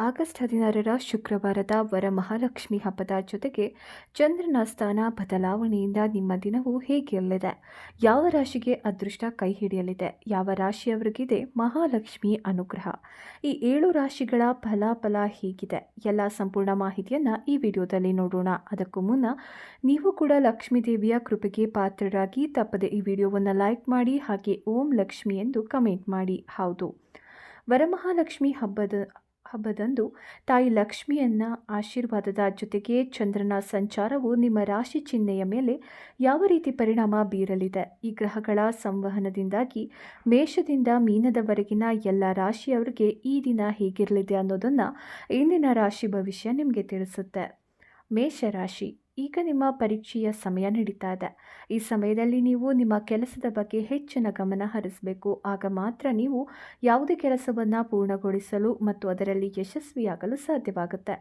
August ಹದಿನಾರರ ಶುಕ್ರವಾರದ ವರಮಹಾಲಕ್ಷ್ಮಿ ಹಬ್ಬದ ಜೊತೆಗೆ ಚಂದ್ರನ ಸ್ಥಾನ ಬದಲಾವಣೆಯಿಂದ ನಿಮ್ಮ ದಿನವು ಹೇಗಿರಲಿದೆ ಯಾವ ರಾಶಿಗೆ ಅದೃಷ್ಟ ಕೈ ಹಿಡಿಯಲಿದೆ? ಯಾವ ರಾಶಿಯವರಿಗಿದೆ ಮಹಾಲಕ್ಷ್ಮಿ ಅನುಗ್ರಹ? ಈ ಏಳು ರಾಶಿಗಳ ಫಲಾಫಲ ಹೇಗಿದೆ? ಎಲ್ಲ ಸಂಪೂರ್ಣ ಮಾಹಿತಿಯನ್ನು ಈ ವಿಡಿಯೋದಲ್ಲಿ ನೋಡೋಣ. ಅದಕ್ಕೂ ಮುನ್ನ ನೀವು ಕೂಡ ಲಕ್ಷ್ಮೀ ದೇವಿಯ ಕೃಪೆಗೆ ಪಾತ್ರರಾಗಿ ತಪ್ಪದೆ ಈ ವಿಡಿಯೋವನ್ನು ಲೈಕ್ ಮಾಡಿ ಹಾಗೆ ಓಂ ಲಕ್ಷ್ಮಿ ಎಂದು ಕಮೆಂಟ್ ಮಾಡಿ. ಹೌದು. ವರಮಹಾಲಕ್ಷ್ಮಿ ಹಬ್ಬದ ಹಬ್ಬದಂದು ತಾಯಿ ಲಕ್ಷ್ಮಿಯನ್ನ ಆಶೀರ್ವಾದದ ಜೊತೆಗೆ ಚಂದ್ರನ ಸಂಚಾರವು ನಿಮ್ಮ ರಾಶಿ ಚಿಹ್ನೆಯ ಮೇಲೆ ಯಾವ ರೀತಿ ಪರಿಣಾಮ ಬೀರಲಿದೆ? ಈ ಗ್ರಹಗಳ ಸಂವಹನದಿಂದಾಗಿ ಮೇಷದಿಂದ ಮೀನದವರೆಗಿನ ಎಲ್ಲ ರಾಶಿಯವರಿಗೆ ಈ ದಿನ ಹೇಗಿರಲಿದೆ ಅನ್ನೋದನ್ನು ಇಂದಿನ ರಾಶಿ ಭವಿಷ್ಯ ನಿಮಗೆ ತಿಳಿಸುತ್ತೆ. ಮೇಷರಾಶಿ ಈಗ ನಿಮ್ಮ ಪರೀಕ್ಷೆಯ ಸಮಯ ನಡೀತಾ ಇದೆ. ಈ ಸಮಯದಲ್ಲಿ ನೀವು ನಿಮ್ಮ ಕೆಲಸದ ಬಗ್ಗೆ ಹೆಚ್ಚಿನ ಗಮನ ಹರಿಸಬೇಕು. ಆಗ ಮಾತ್ರ ನೀವು ಯಾವುದೇ ಕೆಲಸವನ್ನು ಪೂರ್ಣಗೊಳಿಸಲು ಮತ್ತು ಅದರಲ್ಲಿ ಯಶಸ್ವಿಯಾಗಲು ಸಾಧ್ಯವಾಗುತ್ತೆ.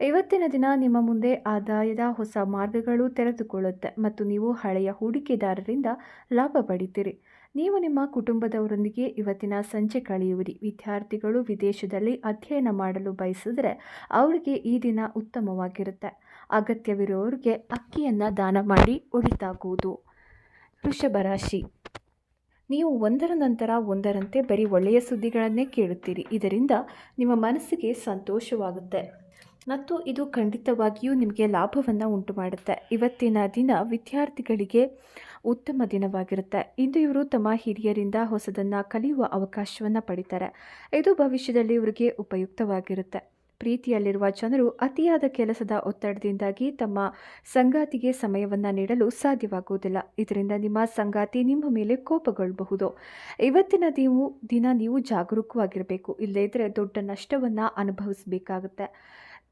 ಇವತ್ತಿನ ದಿನ ನಿಮ್ಮ ಮುಂದೆ ಆದಾಯದ ಹೊಸ ಮಾರ್ಗಗಳು ತೆರೆದುಕೊಳ್ಳುತ್ತೆ ಮತ್ತು ನೀವು ಹಳೆಯ ಹೂಡಿಕೆದಾರರಿಂದ ಲಾಭ ಪಡಿತೀರಿ. ನೀವು ನಿಮ್ಮ ಕುಟುಂಬದವರೊಂದಿಗೆ ಇವತ್ತಿನ ಸಂಜೆ ಕಳೆಯುವಿರಿ. ವಿದ್ಯಾರ್ಥಿಗಳು ವಿದೇಶದಲ್ಲಿ ಅಧ್ಯಯನ ಮಾಡಲು ಬಯಸಿದರೆ ಅವರಿಗೆ ಈ ದಿನ ಉತ್ತಮವಾಗಿರುತ್ತೆ. ಅಗತ್ಯವಿರುವವರಿಗೆ ಅಕ್ಕಿಯನ್ನು ದಾನ ಮಾಡಿ ಒಳಿತಾಗುವುದು. ವೃಷಭ ರಾಶಿ. ನೀವು ಒಂದರ ನಂತರ ಒಂದರಂತೆ ಬರೀ ಒಳ್ಳೆಯ ಸುದ್ದಿಗಳನ್ನೇ ಕೇಳುತ್ತೀರಿ. ಇದರಿಂದ ನಿಮ್ಮ ಮನಸ್ಸಿಗೆ ಸಂತೋಷವಾಗುತ್ತೆ. ಮತ್ತು ಇದು ಖಂಡಿತವಾಗಿಯೂ ನಿಮಗೆ ಲಾಭವನ್ನು ಉಂಟು ಮಾಡುತ್ತೆ ಇವತ್ತಿನ ದಿನ ವಿದ್ಯಾರ್ಥಿಗಳಿಗೆ ಉತ್ತಮ ದಿನವಾಗಿರುತ್ತೆ. ಇಂದು ಇವರು ತಮ್ಮ ಹಿರಿಯರಿಂದ ಹೊಸದನ್ನು ಕಲಿಯುವ ಅವಕಾಶವನ್ನು ಪಡಿತಾರೆ. ಇದು ಭವಿಷ್ಯದಲ್ಲಿ ಇವರಿಗೆ ಉಪಯುಕ್ತವಾಗಿರುತ್ತೆ. ಪ್ರೀತಿಯಲ್ಲಿರುವ ಜನರು ಅತಿಯಾದ ಕೆಲಸದ ಒತ್ತಡದಿಂದಾಗಿ ತಮ್ಮ ಸಂಗಾತಿಗೆ ಸಮಯವನ್ನು ನೀಡಲು ಸಾಧ್ಯವಾಗುವುದಿಲ್ಲ. ಇದರಿಂದ ನಿಮ್ಮ ಸಂಗಾತಿ ನಿಮ್ಮ ಮೇಲೆ ಕೋಪಗೊಳ್ಳಬಹುದು. ಇವತ್ತಿನ ನೀವು, ದಿನ ನೀವು ಜಾಗರೂಕವಾಗಿರಬೇಕು. ಇಲ್ಲದೇ ದೊಡ್ಡ ನಷ್ಟವನ್ನು ಅನುಭವಿಸಬೇಕಾಗುತ್ತೆ.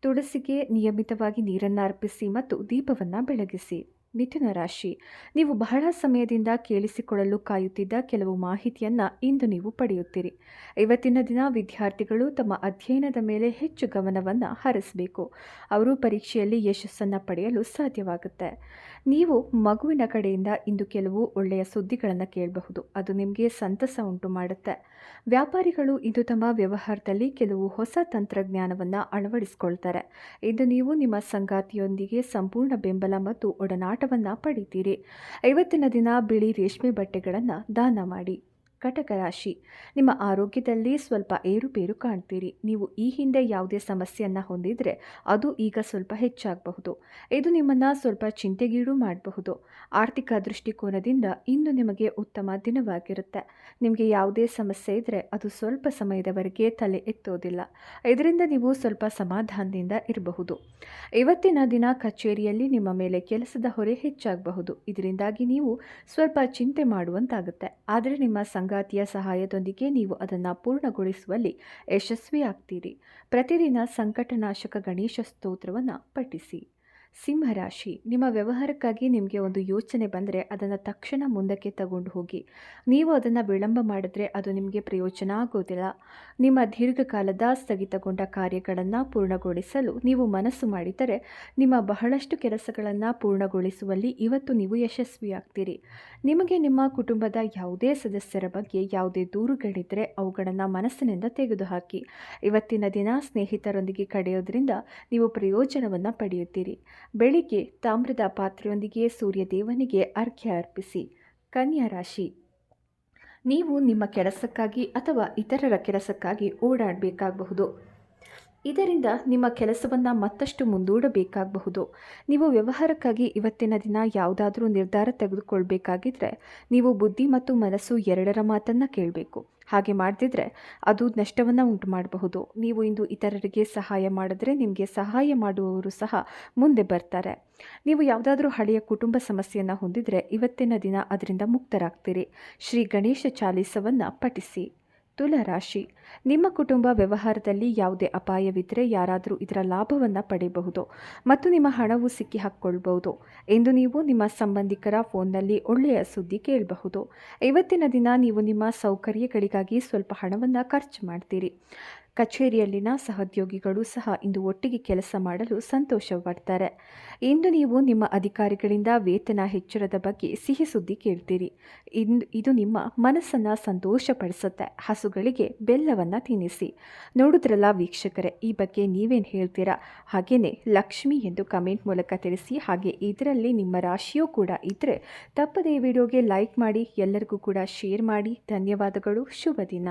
ತುಳಸಿಗೆ ನಿಯಮಿತವಾಗಿ ನೀರನ್ನು ಅರ್ಪಿಸಿ ಮತ್ತು ದೀಪವನ್ನು ಬೆಳಗಿಸಿ. ಮಿಥುನ ರಾಶಿ. ನೀವು ಬಹಳ ಸಮಯದಿಂದ ಕೇಳಿಸಿಕೊಳ್ಳಲು ಕಾಯುತ್ತಿದ್ದ ಕೆಲವು ಮಾಹಿತಿಯನ್ನು ಇಂದು ನೀವು ಪಡೆಯುತ್ತೀರಿ. ಇವತ್ತಿನ ದಿನ ವಿದ್ಯಾರ್ಥಿಗಳು ತಮ್ಮ ಅಧ್ಯಯನದ ಮೇಲೆ ಹೆಚ್ಚು ಗಮನವನ್ನು ಹರಿಸಬೇಕು. ಅವರು ಪರೀಕ್ಷೆಯಲ್ಲಿ ಯಶಸ್ಸನ್ನು ಪಡೆಯಲು ಸಾಧ್ಯವಾಗುತ್ತೆ. ನೀವು ಮಗುವಿನ ಕಡೆಯಿಂದ ಇಂದು ಕೆಲವು ಒಳ್ಳೆಯ ಸುದ್ದಿಗಳನ್ನು ಕೇಳಬಹುದು. ಅದು ನಿಮಗೆ ಸಂತಸ ಉಂಟು ಮಾಡುತ್ತೆ. ವ್ಯಾಪಾರಿಗಳು ಇಂದು ತಮ್ಮ ವ್ಯವಹಾರದಲ್ಲಿ ಕೆಲವು ಹೊಸ ತಂತ್ರಜ್ಞಾನವನ್ನು ಅಳವಡಿಸಿಕೊಳ್ತಾರೆ. ಇಂದು ನೀವು ನಿಮ್ಮ ಸಂಗಾತಿಯೊಂದಿಗೆ ಸಂಪೂರ್ಣ ಬೆಂಬಲ ಮತ್ತು ಒಡನಾಟವನ್ನು ಪಡಿತೀರಿ. ಐವತ್ತಿನ ದಿನ ಬಿಳಿ ರೇಷ್ಮೆ ಬಟ್ಟೆಗಳನ್ನು ದಾನ ಮಾಡಿ. ಕಟಕ ರಾಶಿ ನಿಮ್ಮ ಆರೋಗ್ಯದಲ್ಲಿ ಸ್ವಲ್ಪ ಏರುಪೇರು ಕಾಣ್ತೀರಿ. ನೀವು ಈ ಹಿಂದೆ ಯಾವುದೇ ಸಮಸ್ಯೆಯನ್ನು ಹೊಂದಿದರೆ ಅದು ಈಗ ಸ್ವಲ್ಪ ಹೆಚ್ಚಾಗಬಹುದು. ಇದು ನಿಮ್ಮನ್ನು ಸ್ವಲ್ಪ ಚಿಂತೆಗೀಡು ಮಾಡಬಹುದು. ಆರ್ಥಿಕ ದೃಷ್ಟಿಕೋನದಿಂದ ಇಂದು ನಿಮಗೆ ಉತ್ತಮ ದಿನವಾಗಿರುತ್ತೆ. ನಿಮಗೆ ಯಾವುದೇ ಸಮಸ್ಯೆ ಇದ್ದರೆ ಅದು ಸ್ವಲ್ಪ ಸಮಯದವರೆಗೆ ತಲೆ ಎತ್ತೋದಿಲ್ಲ. ಇದರಿಂದ ನೀವು ಸ್ವಲ್ಪ ಸಮಾಧಾನದಿಂದ ಇರಬಹುದು. ಇವತ್ತಿನ ದಿನ ಕಚೇರಿಯಲ್ಲಿ ನಿಮ್ಮ ಮೇಲೆ ಕೆಲಸದ ಹೊರೆ ಹೆಚ್ಚಾಗಬಹುದು. ಇದರಿಂದಾಗಿ ನೀವು ಸ್ವಲ್ಪ ಚಿಂತೆ ಮಾಡುವಂತಾಗುತ್ತೆ. ಆದರೆ ನಿಮ್ಮ ಸಂಗಾತಿಯ ಸಹಾಯದೊಂದಿಗೆ ನೀವು ಅದನ್ನು ಪೂರ್ಣಗೊಳಿಸುವಲ್ಲಿ ಯಶಸ್ವಿಯಾಗ್ತೀರಿ. ಪ್ರತಿದಿನ ಸಂಕಟನಾಶಕ ಗಣೇಶ ಸ್ತೋತ್ರವನ್ನು ಪಠಿಸಿ. ಸಿಂಹರಾಶಿ, ನಿಮ್ಮ ವ್ಯವಹಾರಕ್ಕಾಗಿ ನಿಮಗೆ ಒಂದು ಯೋಚನೆ ಬಂದರೆ ಅದನ್ನು ತಕ್ಷಣ ಮುಂದಕ್ಕೆ ತಗೊಂಡು ಹೋಗಿ. ನೀವು ಅದನ್ನು ವಿಳಂಬ ಮಾಡಿದ್ರೆ ಅದು ನಿಮಗೆ ಪ್ರಯೋಜನ ಆಗೋದಿಲ್ಲ. ನಿಮ್ಮ ದೀರ್ಘಕಾಲದ ಸ್ಥಗಿತಗೊಂಡ ಕಾರ್ಯಗಳನ್ನು ಪೂರ್ಣಗೊಳಿಸಲು ನೀವು ಮನಸ್ಸು ಮಾಡಿದರೆ ನಿಮ್ಮ ಬಹಳಷ್ಟು ಕೆಲಸಗಳನ್ನು ಪೂರ್ಣಗೊಳಿಸುವಲ್ಲಿ ಇವತ್ತು ನೀವು ಯಶಸ್ವಿಯಾಗ್ತೀರಿ. ನಿಮಗೆ ನಿಮ್ಮ ಕುಟುಂಬದ ಯಾವುದೇ ಸದಸ್ಯರ ಬಗ್ಗೆ ಯಾವುದೇ ದೂರುಗಳಿದ್ದರೆ ಅವುಗಳನ್ನು ಮನಸ್ಸಿನಿಂದ ತೆಗೆದುಹಾಕಿ. ಇವತ್ತಿನ ದಿನ ಸ್ನೇಹಿತರೊಂದಿಗೆ ಕಳೆಯೋದ್ರಿಂದ ನೀವು ಪ್ರಯೋಜನವನ್ನು ಪಡೆಯುತ್ತೀರಿ. ಬೆಳಿಗ್ಗೆ ತಾಮ್ರದ ಪಾತ್ರೆಯೊಂದಿಗೆ ಸೂರ್ಯದೇವನಿಗೆ ಅರ್ಘ್ಯ ಅರ್ಪಿಸಿ. ಕನ್ಯಾ ರಾಶಿ. ನೀವು ನಿಮ್ಮ ಕೆಲಸಕ್ಕಾಗಿ ಅಥವಾ ಇತರರ ಕೆಲಸಕ್ಕಾಗಿ ಓಡಾಡಬೇಕಾಗಬಹುದು. ಇದರಿಂದ ನಿಮ್ಮ ಕೆಲಸವನ್ನು ಮತ್ತಷ್ಟು ಮುಂದೂಡಬೇಕಾಗಬಹುದು. ನೀವು ವ್ಯವಹಾರಕ್ಕಾಗಿ ಇವತ್ತಿನ ದಿನ ಯಾವುದಾದ್ರೂ ನಿರ್ಧಾರ ತೆಗೆದುಕೊಳ್ಬೇಕಾಗಿದ್ದರೆ ನೀವು ಬುದ್ಧಿ ಮತ್ತು ಮನಸ್ಸು ಎರಡರ ಮಾತನ್ನು ಕೇಳಬೇಕು. ಹಾಗೆ ಮಾಡದಿದ್ರೆ ಅದು ನಷ್ಟವನ್ನು ಉಂಟು ಮಾಡಬಹುದು ನೀವು ಇಂದು ಇತರರಿಗೆ ಸಹಾಯ ಮಾಡಿದ್ರೆ ನಿಮಗೆ ಸಹಾಯ ಮಾಡುವವರು ಸಹ ಮುಂದೆ ಬರ್ತಾರೆ. ನೀವು ಯಾವುದಾದ್ರೂ ಹಳೆಯ ಕುಟುಂಬ ಸಮಸ್ಯೆಯನ್ನು ಹೊಂದಿದರೆ ಇವತ್ತಿನ ದಿನ ಅದರಿಂದ ಮುಕ್ತರಾಗ್ತೀರಿ. ಶ್ರೀ ಗಣೇಶ ಚಾಲೀಸವನ್ನು ಪಠಿಸಿ. ತುಲಾರಾಶಿ ನಿಮ್ಮ ಕುಟುಂಬ ವ್ಯವಹಾರದಲ್ಲಿ ಯಾವುದೇ ಅಪಾಯವಿದ್ದರೆ ಯಾರಾದರೂ ಇದರ ಲಾಭವನ್ನು ಪಡೆಯಬಹುದು ಮತ್ತು ನಿಮ್ಮ ಹಣವು ಸಿಕ್ಕಿ ಹಾಕ್ಕೊಳ್ಬಹುದು ಎಂದು ನೀವು ನಿಮ್ಮ ಸಂಬಂಧಿಕರ ಫೋನ್ನಲ್ಲಿ ಒಳ್ಳೆಯ ಸುದ್ದಿ ಕೇಳಬಹುದು. ಇವತ್ತಿನ ದಿನ ನೀವು ನಿಮ್ಮ ಸೌಕರ್ಯಗಳಿಗಾಗಿ ಸ್ವಲ್ಪ ಹಣವನ್ನು ಖರ್ಚು ಮಾಡ್ತೀರಿ. ಕಚೇರಿಯಲ್ಲಿನ ಸಹೋದ್ಯೋಗಿಗಳು ಸಹ ಇಂದು ಒಟ್ಟಿಗೆ ಕೆಲಸ ಮಾಡಲು ಸಂತೋಷಪಡ್ತಾರೆ. ಇಂದು ನೀವು ನಿಮ್ಮ ಅಧಿಕಾರಿಗಳಿಂದ ವೇತನ ಹೆಚ್ಚಳದ ಬಗ್ಗೆ ಸಿಹಿ ಸುದ್ದಿ ಕೇಳ್ತೀರಿ. ಇಂದು ಇದು ನಿಮ್ಮ ಮನಸ್ಸನ್ನು ಸಂತೋಷಪಡಿಸುತ್ತೆ. ಹಸುಗಳಿಗೆ ಬೆಲ್ಲವನ್ನು ತಿನ್ನಿಸಿ. ನೋಡಿದ್ರಲ್ಲ ವೀಕ್ಷಕರೇ, ಈ ಬಗ್ಗೆ ನೀವೇನು ಹೇಳ್ತೀರಾ? ಹಾಗೆಯೇ ಲಕ್ಷ್ಮಿ ಎಂದು ಕಮೆಂಟ್ ಮೂಲಕ ತಿಳಿಸಿ, ಹಾಗೆ ಇದರಲ್ಲಿ ನಿಮ್ಮ ರಾಶಿಯೂ ಕೂಡ ಇದ್ದರೆ ತಪ್ಪದೇ ವಿಡಿಯೋಗೆ ಲೈಕ್ ಮಾಡಿ, ಎಲ್ಲರಿಗೂ ಕೂಡ ಶೇರ್ ಮಾಡಿ. ಧನ್ಯವಾದಗಳು, ಶುಭ ದಿನ.